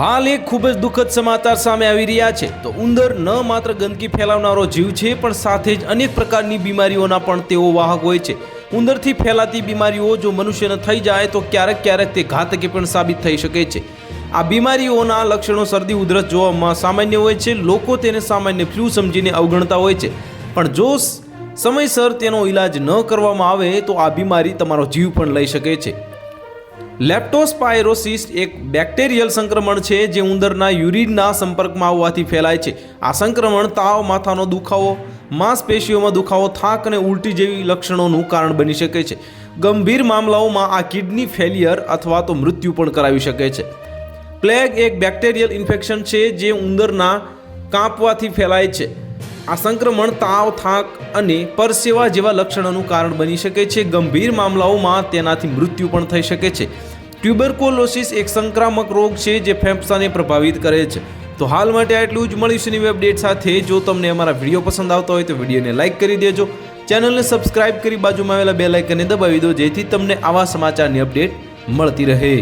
હાલ એક ખૂબ જ દુઃખદ સમાચાર સામે આવી રહ્યા છે. તો ઉંદર ન માત્ર ગંદકી ફેલાવનારો જીવ છે, પણ સાથે જ અનેક પ્રકારની બીમારીઓના પણ તેઓ વાહક હોય છે. ઉંદરથી ફેલાતી બીમારીઓ જો મનુષ્યને થઈ જાય, તો ક્યારેક ક્યારેક તે ઘાતકી પણ સાબિત થઈ શકે છે. આ બીમારીઓના લક્ષણો શરદી, ઉધરસ જોવામાં સામાન્ય હોય છે. લોકો તેને સામાન્ય ફ્લૂ સમજીને અવગણતા હોય છે. પણ જો સમયસર તેનો ઈલાજ ન કરવામાં આવે, તો આ બીમારી તમારો જીવ પણ લઈ શકે છે. લેપ્ટોસ્પાયરોસિસ એક બેક્ટેરિયલ સંક્રમણ છે જે ઉંદરના યુરિનના સંપર્કમાં આવવાથી ફેલાય છે. આ સંક્રમણ તાવ, માથાનો દુખાવો, માંસપેશીઓમાં દુખાવો, થાક અને ઉલટી જેવી લક્ષણોનું કારણ બની શકે છે. ગંભીર મામલાઓમાં આ કિડની ફેલિયર અથવા તો મૃત્યુ પણ કરાવી શકે છે. પ્લેગ એક બેક્ટેરિયલ ઇન્ફેક્શન છે જે ઉંદરના કાપવાથી ફેલાય છે. આ સંક્રમણ તાવ, થાક અને પરસેવા જેવા લક્ષણોનું કારણ બની શકે છે. ગંભીર મામલાઓમાં તેનાથી મૃત્યુ પણ થઈ શકે છે. ટ્યુબરકોલોસિસ એક સંક્રામક રોગ છે જે ફેફસાને પ્રભાવિત કરે છે. તો હાલ માટે આટલું જ. મળીશું નવી અપડેટ સાથે. જો તમને અમારા વીડિયો પસંદ આવતો હોય તો વિડીયોને લાઇક કરી દેજો. ચેનલને સબસ્ક્રાઇબ કરી બાજુમાં આવેલા બે લાઇકને દબાવી દો જેથી તમને આવા સમાચારની અપડેટ મળતી રહે.